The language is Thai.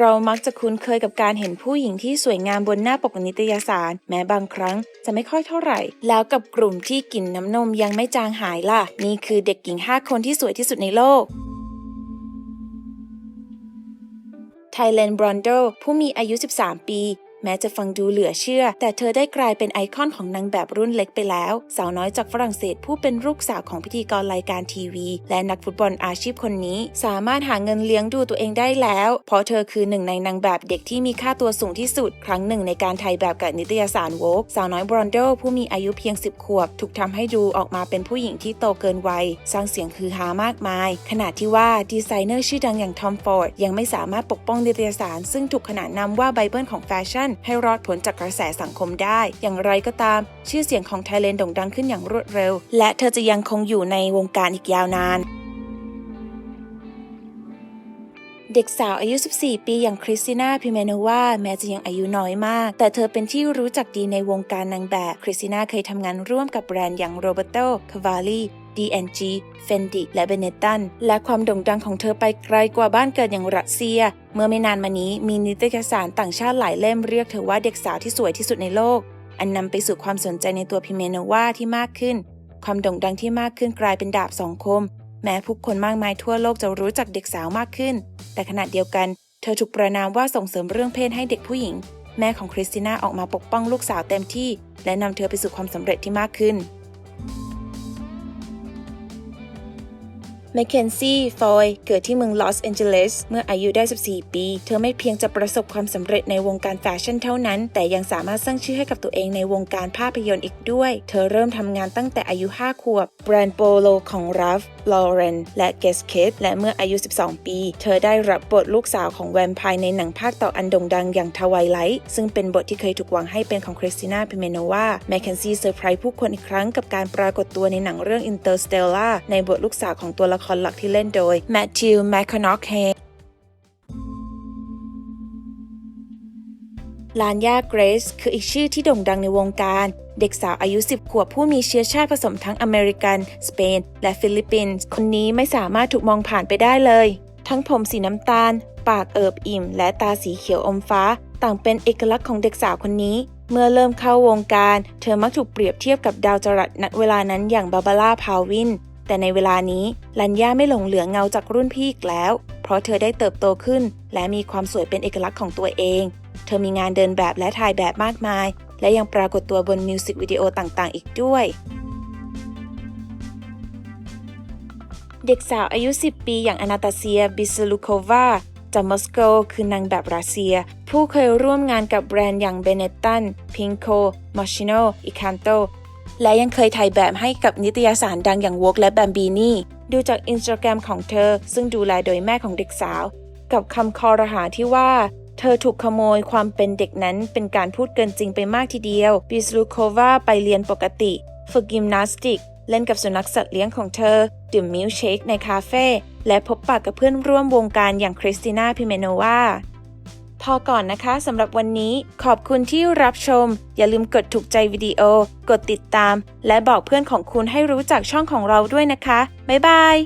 เรามักจะคุ้นเคยกับการเห็นผู้หญิงที่สวยงามบนหน้าปกนิตยสาร แม้บางครั้งจะไม่ค่อยเท่าไหร่ แล้วกับกลุ่มที่กลิ่นน้ำนมยังไม่จางหายล่ะ นี่คือเด็กหญิง 5 คนที่สวยที่สุดในโลกไทเลนบรอนโดผู้มีอายุ 13 ปี แม้จะฟังดูเหลือเชื่อ แต่เธอได้กลายเป็นไอคอนของนางแบบรุ่นเล็กไปแล้ว สาวน้อยจากฝรั่งเศสผู้เป็นลูกสาวของพิธีกรรายการทีวี และนักฟุตบอลอาชีพคนนี้ สามารถหาเงินเลี้ยงดูตัวเองได้แล้ว เพราะเธอคือหนึ่งในนางแบบเด็กที่มีค่าตัวสูงที่สุด ครั้งหนึ่งในการถ่ายแบบกับนิตยสารโวกสาวน้อยบรอนโดผู้มีอายุเพียง 10 ขวบ ถูกทำให้ดูออกมาเป็นผู้หญิงที่โตเกินวัย สร้างเสียงฮือฮามากมาย ขณะที่ว่าดีไซเนอร์ชื่อดังอย่างทอมฟอร์ดยังไม่สามารถปกป้องนิตยสาร ซึ่งถูกขนานนามว่าไบเบิลของแฟชั่นให้รอดพ้นจากกระแสสังคมได้ อย่างไรก็ตาม ชื่อเสียงของไทเลนโด่งดังขึ้นอย่างรวดเร็ว และเธอจะยังคงอยู่ในวงการอีกยาวนานเด็กสาวอายุ 14 ปีอย่างคริสติน่าพิเมโนวาแม้จะยังอายุน้อยมาก แต่เธอเป็นที่รู้จักดีในวงการนางแบบ คริสติน่าเคยทำงานร่วมกับแบรนด์อย่างโรเบโตคาวาลี D&G, Fendi และ Benetton และความโด่งดังของเธอไปไกลกว่าบ้านเกิดอย่างรัสเซีย เมื่อไม่นานมานี้มีนิตยสารต่างชาติหลายเล่มเรียกเธอว่าเด็กสาวที่สวยที่สุดในโลก อันนำไปสู่ความสนใจในตัวพิเมโนวาที่มากขึ้น ความโด่งดังที่มากขึ้นกลายเป็นดาบสองคม แม้ผู้คนมากมายทั่วโลกจะรู้จักเด็กสาวมากขึ้น แต่ขณะเดียวกัน เธอถูกประนามว่าส่งเสริมเรื่องเพศให้เด็กผู้หญิง แม่ของคริสติน่าออกมาปกป้องลูกสาวเต็มที่ และนำเธอไปสู่ความสำเร็จที่มากขึ้น แมคเคนซี่ฟอยเกิดที่เมืองลอสแอนเจลิสเมื่ออายุได้ 14 ปี เธอไม่เพียงจะประสบความสำเร็จในวงการแฟชั่นเท่านั้น แต่ยังสามารถสร้างชื่อให้กับตัวเองในวงการภาพยนตร์อีกด้วย เธอเริ่มทำงานตั้งแต่อายุ 5 ขวบ แบรนด์โปโลของรัฟลอเรนและเกสเคทและเมื่ออายุ 12 ปี เธอได้รับบทลูกสาวของแวมไพร์ในหนังภาคต่ออันโด่งดังอย่างทวายไลท์ซึ่งเป็นบทที่เคยถูกวางให้เป็นของคริสติน่าพิเมโนวาแมคเคนซี่เซอร์ไพรส์ผู้คนอีกครั้งกับการปรากฏตัวในหนังเรื่อง Interstellar ในบทลูกสาวของตัวละครหลักที่เล่นโดยแมทธิวแมคคอนอคเฮลานยาเกรซคืออีกชื่อที่โด่งดังในวงการ เด็กสาวอายุ 10 ขวบผู้มีเชื้อชาติผสมทั้งอเมริกัน สเปน และฟิลิปปินส์ คนนี้ไม่สามารถถูกมองผ่านไปได้เลย ทั้งผมสีน้ำตาล ปากเอิบอิ่ม และตาสีเขียวอมฟ้า ต่างเป็นเอกลักษณ์ของเด็กสาวคนนี้ เมื่อเริ่มเข้าวงการ เธอมักถูกเปรียบเทียบกับดาวจรัสณเวลานั้นอย่างบาบาร่าพาวิน แต่ในเวลานี้ลัญญาไม่หลงเหลือเงาจากรุ่นพี่อีกแล้ว เพราะเธอได้เติบโตขึ้น และมีความสวยเป็นเอกลักษณ์ของตัวเอง เธอมีงานเดินแบบและถ่ายแบบมากมาย และยังปรากฏตัวบนมิวสิกวิดีโอต่างๆ อีกด้วย เด็กสาวอายุ 10 ปีอย่างอนาตาเซีย บิสลูโควาจากมอสโกคือนางแบบรัสเซีย ผู้เคยร่วมงานกับแบรนด์อย่างเบเนตัน พิงโคมอชิโนอิคันโต และยังเคยถ่ายแบบให้กับนิตยสารดังอย่าง Vogue และ Bambini ดูจากอินสตาแกรมของเธอ ซึ่งดูแลโดยแม่ของเด็กสาว กับคำคอรหาที่ว่า เธอถูกขโมยความเป็นเด็กนั้นเป็นการพูดเกินจริงไปมากทีเดียวบิสลูโควาไปเรียนปกติ ฝึกยิมนาสติก เล่นกับสุนัขสัตว์เลี้ยงของเธอ ดื่มมิลเชคในคาเฟ่และพบปะกับเพื่อนร่วมวงการอย่างคริสติน่าพิเมโนวา พอก่อนนะคะสำหรับวันนี้ขอบคุณที่รับชม อย่าลืมกดถูกใจวิดีโอ กดติดตาม และบอกเพื่อนของคุณให้รู้จักช่องของเราด้วยนะคะ บ๊ายบาย